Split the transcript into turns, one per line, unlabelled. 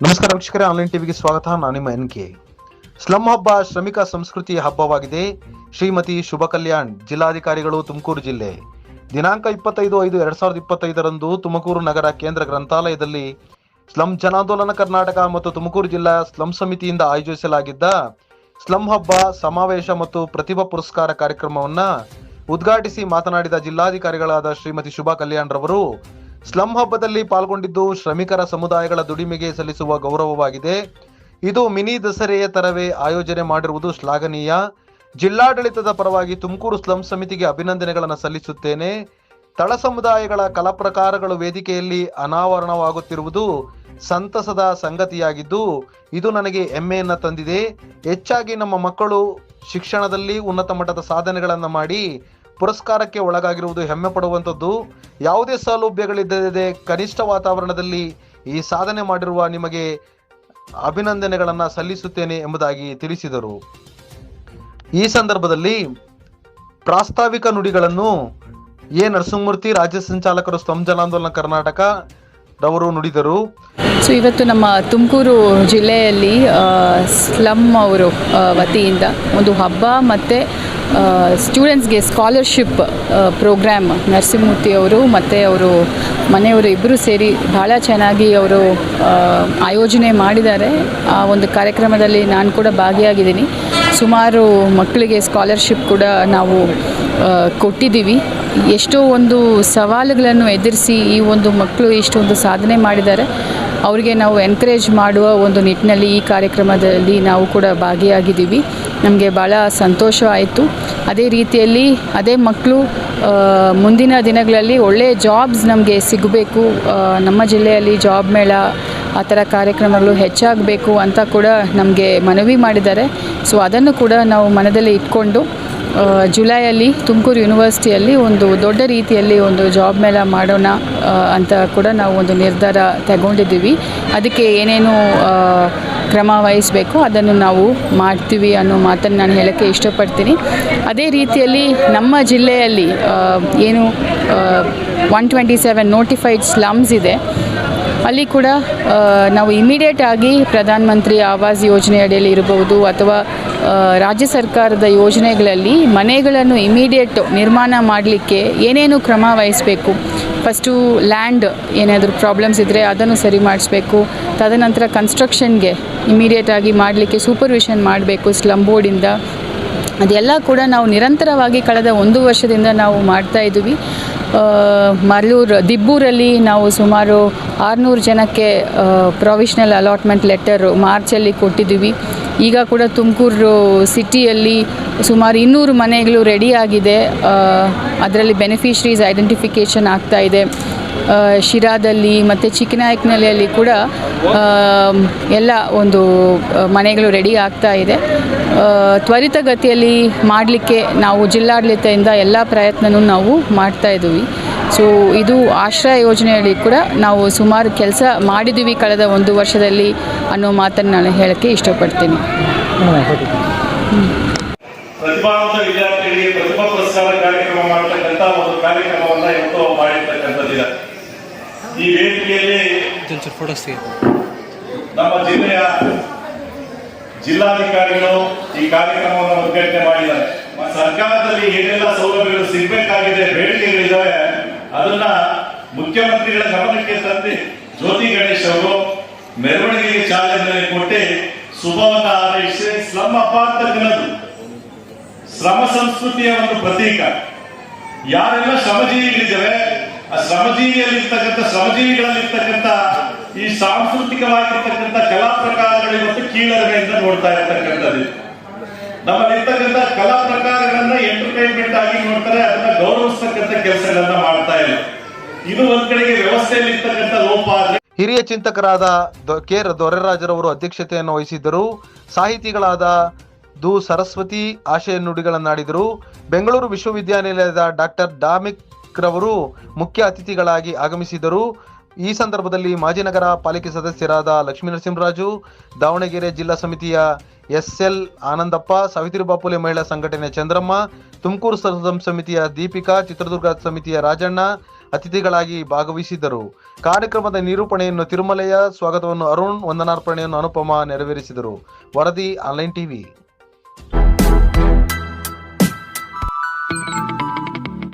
ನಮಸ್ಕಾರ ವೀಕ್ಷಕರೇ ಆನ್ಲೈನ್ ಟಿವಿಗೆ ಸ್ವಾಗತ. ನಾನು ನಿಮ್ಮ ಎನ್ ಕೆ ಸ್ಲಂ ಹಬ್ಬ ಶ್ರಮಿಕ ಸಂಸ್ಕೃತಿ ಹಬ್ಬವಾಗಿದೆ. ಶ್ರೀಮತಿ ಶುಭ ಕಲ್ಯಾಣ್ ಜಿಲ್ಲಾಧಿಕಾರಿಗಳು ತುಮಕೂರು ಜಿಲ್ಲೆ. ದಿನಾಂಕ ಇಪ್ಪತ್ತೈದು ಐದು ಎರಡ್ ಸಾವಿರದ ಇಪ್ಪತ್ತೈದರಂದು ತುಮಕೂರು ನಗರ ಕೇಂದ್ರ ಗ್ರಂಥಾಲಯದಲ್ಲಿ ಸ್ಲಂ ಜನಾಂದೋಲನ ಕರ್ನಾಟಕ ಮತ್ತು ತುಮಕೂರು ಜಿಲ್ಲಾ ಸ್ಲಂ ಸಮಿತಿಯಿಂದ ಆಯೋಜಿಸಲಾಗಿದ್ದ ಸ್ಲಂ ಹಬ್ಬ ಸಮಾವೇಶ ಮತ್ತು ಪ್ರತಿಭಾ ಪುರಸ್ಕಾರ ಕಾರ್ಯಕ್ರಮವನ್ನು ಉದ್ಘಾಟಿಸಿ ಮಾತನಾಡಿದ ಜಿಲ್ಲಾಧಿಕಾರಿಗಳಾದ ಶ್ರೀಮತಿ ಶುಭಾ ಕಲ್ಯಾಣ್ ರವರು ಸ್ಲಂ ಹಬ್ಬದಲ್ಲಿ ಪಾಲ್ಗೊಂಡಿದ್ದು ಶ್ರಮಿಕರ ಸಮುದಾಯಗಳ ದುಡಿಮೆಗೆ ಸಲ್ಲಿಸುವ ಗೌರವವಾಗಿದೆ. ಇದು ಮಿನಿ ದಸರೆಯ ತರವೇ ಆಯೋಜನೆ ಮಾಡಿರುವುದು ಶ್ಲಾಘನೀಯ. ಜಿಲ್ಲಾಡಳಿತದ ಪರವಾಗಿ ತುಮಕೂರು ಸ್ಲಂ ಸಮಿತಿಗೆ ಅಭಿನಂದನೆಗಳನ್ನು ಸಲ್ಲಿಸುತ್ತೇನೆ. ತಳ ಸಮುದಾಯಗಳ ಕಲಾಪ್ರಕಾರಗಳು ವೇದಿಕೆಯಲ್ಲಿ ಅನಾವರಣವಾಗುತ್ತಿರುವುದು ಸಂತಸದ ಸಂಗತಿಯಾಗಿದ್ದು, ಇದು ನನಗೆ ಹೆಮ್ಮೆಯನ್ನು ತಂದಿದೆ. ಹೆಚ್ಚಾಗಿ ನಮ್ಮ ಮಕ್ಕಳು ಶಿಕ್ಷಣದಲ್ಲಿ ಉನ್ನತ ಮಟ್ಟದ ಸಾಧನೆಗಳನ್ನು ಮಾಡಿ ಪುರಸ್ಕಾರಕ್ಕೆ ಒಳಗಾಗಿರುವುದು ಹೆಮ್ಮೆ ಪಡುವಂಥದ್ದು. ಯಾವುದೇ ಸೌಲಭ್ಯಗಳಿಲ್ಲದೆ ಕನಿಷ್ಠ ವಾತಾವರಣದಲ್ಲಿ ಈ ಸಾಧನೆ ಮಾಡಿರುವ ನಿಮಗೆ ಅಭಿನಂದನೆಗಳನ್ನು ಸಲ್ಲಿಸುತ್ತೇನೆ ಎಂಬುದಾಗಿ ತಿಳಿಸಿದರು. ಈ ಸಂದರ್ಭದಲ್ಲಿ ಪ್ರಾಸ್ತಾವಿಕ ನುಡಿಗಳನ್ನು ಎ. ನರಸಿಂಹಮೂರ್ತಿ, ರಾಜ್ಯ ಸಂಚಾಲಕರು ಸ್ವಂ ಜನಾಂದೋಲನ ಕರ್ನಾಟಕ ರವರು ನುಡಿದರು.
ಸೊ, ಇವತ್ತು ನಮ್ಮ ತುಮಕೂರು ಜಿಲ್ಲೆಯಲ್ಲಿ ಸ್ಲಮ್ ಅವರು ವತಿಯಿಂದ ಒಂದು ಹಬ್ಬ ಮತ್ತು ಸ್ಟೂಡೆಂಟ್ಸ್ಗೆ ಸ್ಕಾಲರ್ಶಿಪ್ ಪ್ರೋಗ್ರಾಮ್ ನರಸಿಂಹಮೂರ್ತಿ ಅವರು ಮತ್ತು ಅವರು ಮನೆಯವರು ಇಬ್ಬರು ಸೇರಿ ಭಾಳ ಚೆನ್ನಾಗಿ ಅವರು ಆಯೋಜನೆ ಮಾಡಿದ್ದಾರೆ. ಆ ಒಂದು ಕಾರ್ಯಕ್ರಮದಲ್ಲಿ ನಾನು ಕೂಡ ಭಾಗಿಯಾಗಿದ್ದೀನಿ. ಸುಮಾರು ಮಕ್ಕಳಿಗೆ ಸ್ಕಾಲರ್ಶಿಪ್ ಕೂಡ ನಾವು ಕೊಟ್ಟಿದ್ದೀವಿ. ಎಷ್ಟೋ ಒಂದು ಸವಾಲುಗಳನ್ನು ಎದುರಿಸಿ ಈ ಒಂದು ಮಕ್ಕಳು ಇಷ್ಟೊಂದು ಸಾಧನೆ ಮಾಡಿದ್ದಾರೆ. ಅವರಿಗೆ ನಾವು ಎನ್ಕರೇಜ್ ಮಾಡುವ ಒಂದು ನಿಟ್ಟಿನಲ್ಲಿ ಈ ಕಾರ್ಯಕ್ರಮದಲ್ಲಿ ನಾವು ಕೂಡ ಭಾಗಿಯಾಗಿದ್ದೀವಿ. ನಮಗೆ ಭಾಳ ಸಂತೋಷ ಆಯಿತು ಅದೇ ರೀತಿಯಲ್ಲಿ ಅದೇ ಮಕ್ಕಳು ಮುಂದಿನ ದಿನಗಳಲ್ಲಿ ಒಳ್ಳೆಯ ಜಾಬ್ಸ್ ನಮಗೆ ಸಿಗಬೇಕು. ನಮ್ಮ ಜಿಲ್ಲೆಯಲ್ಲಿ ಜಾಬ್ ಮೇಳ, ಆ ಥರ ಕಾರ್ಯಕ್ರಮಗಳು ಹೆಚ್ಚಾಗಬೇಕು ಅಂತ ಕೂಡ ನಮಗೆ ಮನವಿ ಮಾಡಿದ್ದಾರೆ. ಸೊ ಅದನ್ನು ಕೂಡ ನಾವು ಮನದಲ್ಲಿ ಇಟ್ಕೊಂಡು ಜುಲೈಯಲ್ಲಿ ತುಮಕೂರು ಯೂನಿವರ್ಸಿಟಿಯಲ್ಲಿ ಒಂದು ದೊಡ್ಡ ರೀತಿಯಲ್ಲಿ ಒಂದು ಜಾಬ್ ಮೇಳ ಮಾಡೋಣ ಅಂತ ಕೂಡ ನಾವು ಒಂದು ನಿರ್ಧಾರ ತಗೊಂಡಿದ್ದೀವಿ. ಅದಕ್ಕೆ ಏನೇನು ಕ್ರಮ ವಹಿಸಬೇಕು ಅದನ್ನು ನಾವು ಮಾಡ್ತೀವಿ ಅನ್ನೋ ಮಾತನ್ನು ನಾನು ಹೇಳೋಕ್ಕೆ ಇಷ್ಟಪಡ್ತೀನಿ. ಅದೇ ರೀತಿಯಲ್ಲಿ ನಮ್ಮ ಜಿಲ್ಲೆಯಲ್ಲಿ ಏನು one twenty seven notified slums ಇದೆ. ಅಲ್ಲಿ ಕೂಡ ನಾವು ಇಮಿಡಿಯೇಟ್ ಆಗಿ ಪ್ರಧಾನ ಮಂತ್ರಿ ಆವಾಸ್ ಯೋಜನೆ ಅಡಿಯಲ್ಲಿ ಇರಬಹುದು ಅಥವಾ ರಾಜ್ಯ ಸರ್ಕಾರದ ಯೋಜನೆಗಳಲ್ಲಿ ಮನೆಗಳನ್ನು ಇಮಿಡಿಯೇಟ್ ನಿರ್ಮಾಣ ಮಾಡಲಿಕ್ಕೆ ಏನೇನು ಕ್ರಮ ವಹಿಸಬೇಕು? ಫಸ್ಟು ಲ್ಯಾಂಡ್ ಏನಾದರೂ ಪ್ರಾಬ್ಲಮ್ಸ್ ಇದ್ದರೆ ಅದನ್ನು ಸರಿ ಮಾಡಿಸ್ಬೇಕು. ತದನಂತರ ಕನ್ಸ್ಟ್ರಕ್ಷನ್ಗೆ ಇಮಿಡಿಯೇಟ್ ಆಗಿ ಮಾಡಲಿಕ್ಕೆ ಸೂಪರ್ವಿಷನ್ ಮಾಡಬೇಕು ಸ್ಲಮ್ ಬೋರ್ಡಿಂದ ಅದೆಲ್ಲ ಕೂಡ ನಾವು ನಿರಂತರವಾಗಿ ಕಳೆದ ಒಂದು ವರ್ಷದಿಂದ ನಾವು ಮಾಡ್ತಾ ಇದ್ದೀವಿ. ಮರಳೂರು ದಿಬ್ಬೂರಲ್ಲಿ ನಾವು ಸುಮಾರು ಆರುನೂರು ಜನಕ್ಕೆ ಪ್ರೊವಿಷ್ನಲ್ ಅಲಾಟ್ಮೆಂಟ್ ಲೆಟರು ಮಾರ್ಚಲ್ಲಿ ಕೊಟ್ಟಿದ್ದೀವಿ. ಈಗ ಕೂಡ ತುಮಕೂರು ಸಿಟಿಯಲ್ಲಿ ಸುಮಾರು ಇನ್ನೂರು ಮನೆಗಳು ರೆಡಿ ಆಗಿದೆ. ಅದರಲ್ಲಿ ಬೆನಿಫಿಷರೀಸ್ ಐಡೆಂಟಿಫಿಕೇಷನ್ ಆಗ್ತಾ ಇದೆ. ಶಿರಾದಲ್ಲಿ ಮತ್ತು ಚಿಕ್ಕನಾಯಕನಹಳ್ಳಿಯಲ್ಲಿ ಕೂಡ ಎಲ್ಲ ಒಂದು ಮನೆಗಳು ರೆಡಿ ಆಗ್ತಾ ಇದೆ. ತ್ವರಿತಗತಿಯಲ್ಲಿ ಮಾಡಲಿಕ್ಕೆ ನಾವು ಜಿಲ್ಲಾಡಳಿತದಿಂದ ಎಲ್ಲ ಪ್ರಯತ್ನನೂ ನಾವು ಮಾಡ್ತಾ ಇದ್ದೀವಿ. ಸೊ ಇದು ಆಶ್ರಯ ಯೋಜನೆಯಲ್ಲಿ ಕೂಡ ನಾವು ಸುಮಾರು ಕೆಲಸ ಮಾಡಿದ್ದೀವಿ ಕಳೆದ ಒಂದು ವರ್ಷದಲ್ಲಿ ಅನ್ನೋ ಮಾತನ್ನು ನಾನು ಹೇಳೋಕ್ಕೆ ಇಷ್ಟಪಡ್ತೀನಿ.
ಪ್ರತಿಭಾವಂತ ವಿದ್ಯಾರ್ಥಿಗಳಿಗೆ ಪ್ರತಿಭಾ ಪುರಸ್ಕಾರ ಕಾರ್ಯಕ್ರಮ ಮಾಡತಕ್ಕಂತ ಒಂದು ಕಾರ್ಯಕ್ರಮವನ್ನ ಇವತ್ತು ಮಾಡಿರ್ತಕ್ಕಂಥದ್ದಿದೆ. ಈ ವೇದಿಕೆಯಲ್ಲಿ ನಮ್ಮ ಜಿಲ್ಲೆಯ ಜಿಲ್ಲಾಧಿಕಾರಿಗಳು ಈ ಕಾರ್ಯಕ್ರಮವನ್ನು ಉದ್ಘಾಟನೆ ಮಾಡಿದ್ದಾರೆ. ಸರ್ಕಾರದಲ್ಲಿ ಏನೆಲ್ಲ ಸೌಲಭ್ಯಗಳು ಸಿಗಬೇಕಾಗಿದೆ, ಬೇಡಿಕೆಗಳಿದ್ದಾವೆ, ಅದನ್ನ ಮುಖ್ಯಮಂತ್ರಿಗಳ ಗಮನಕ್ಕೆ ತಂದು ಜ್ಯೋತಿ ಗಣೇಶ್ ಅವರು ಮೆರವಣಿಗೆಗೆ ಚಾಲನೆ ಕೊಟ್ಟು. ಶುಭವನ್ನು ಆರೈಸಿ ಹಬ್ಬ ಅಂತಕ್ಕಂಥದ್ದು ಶ್ರಮ ಸಂಸ್ಕೃತಿಯ ಒಂದು ಪ್ರತೀಕ. ಯಾರೆಲ್ಲ ಶ್ರಮಜೀವಿಗಳಿದ್ದಾವೆ, ಆ ಶ್ರಮಜೀವಿಯಲ್ಲಿರ್ತಕ್ಕಂಥ ಶ್ರಮಜೀವಿಗಳಲ್ಲಿರ್ತಕ್ಕಂಥ ಈ ಸಾಂಸ್ಕೃತಿಕವಾಗಿರ್ತಕ್ಕಂಥ ಕಲಾ ಪ್ರಕಾರಗಳು ಇವತ್ತು ಕೀಳರಿಮೆಯಿಂದ ನೋಡ್ತಾ ಇರ್ತಕ್ಕಂಥದ್ದು. ನಮ್ಮಲ್ಲಿರ್ತಕ್ಕಂಥ ಕಲಾ ಪ್ರಕಾರಗಳನ್ನ ಎಂಟರ್ಟೈನ್ಮೆಂಟ್ ಆಗಿ ನೋಡ್ತಾರೆ, ಅದನ್ನ ಗೌರವಿಸ್ತಕ್ಕಂಥ ಕೆಲಸಗಳನ್ನ ಮಾಡ್ತಾ ಇಲ್ಲ ಇದು ಒಂದ್ ಕಡೆಗೆ ವ್ಯವಸ್ಥೆಯಲ್ಲಿ ಇರ್ತಕ್ಕಂಥ ಲೋಪ ಆದ್ರೆ
ಹಿರಿಯ ಚಿಂತಕರಾದ ಕೆ ದೊರೆರಾಜರವರು ಅಧ್ಯಕ್ಷತೆಯನ್ನು ವಹಿಸಿದ್ದರು. ಸಾಹಿತಿಗಳಾದ ದು ಸರಸ್ವತಿ ಆಶಯ ನುಡಿಗಳನ್ನಾಡಿದರು. ಬೆಂಗಳೂರು ವಿಶ್ವವಿದ್ಯಾನಿಲಯದ ಡಾಕ್ಟರ್ ಡಾಮಿಕ್ ರವರು ಮುಖ್ಯ ಅತಿಥಿಗಳಾಗಿ ಆಗಮಿಸಿದರು ಈ ಸಂದರ್ಭದಲ್ಲಿ ಮಾಜಿ ನಗರ ಪಾಲಿಕೆ ಸದಸ್ಯರಾದ ಲಕ್ಷ್ಮೀ ನರಸಿಂಹರಾಜು, ದಾವಣಗೆರೆ ಜಿಲ್ಲಾ ಸಮಿತಿಯ ಎಸ್ ಎಲ್ ಆನಂದಪ್ಪ ಸಾವಿತ್ರಿ ಬಾಪುಲೆ ಮಹಿಳಾ ಸಂಘಟನೆ ಚಂದ್ರಮ್ಮ, ತುಮಕೂರು ಸರ್ವಂ ಸಮಿತಿಯ ದೀಪಿಕಾ, ಚಿತ್ರದುರ್ಗ ಸಮಿತಿಯ ರಾಜಣ್ಣ ಅತಿಥಿಗಳಾಗಿ ಭಾಗವಹಿಸಿದ್ದರು. ಕಾರ್ಯಕ್ರಮದ ನಿರೂಪಣೆಯನ್ನು ತಿರುಮಲೆಯ ಸ್ವಾಗತವನ್ನು ಅರುಣ್ ವಂದನಾರ್ಪಣೆಯನ್ನು ಅನುಪಮ ನೆರವೇರಿಸಿದರು. ವರದಿ ಆನ್ಲೈನ್ ಟಿವಿ.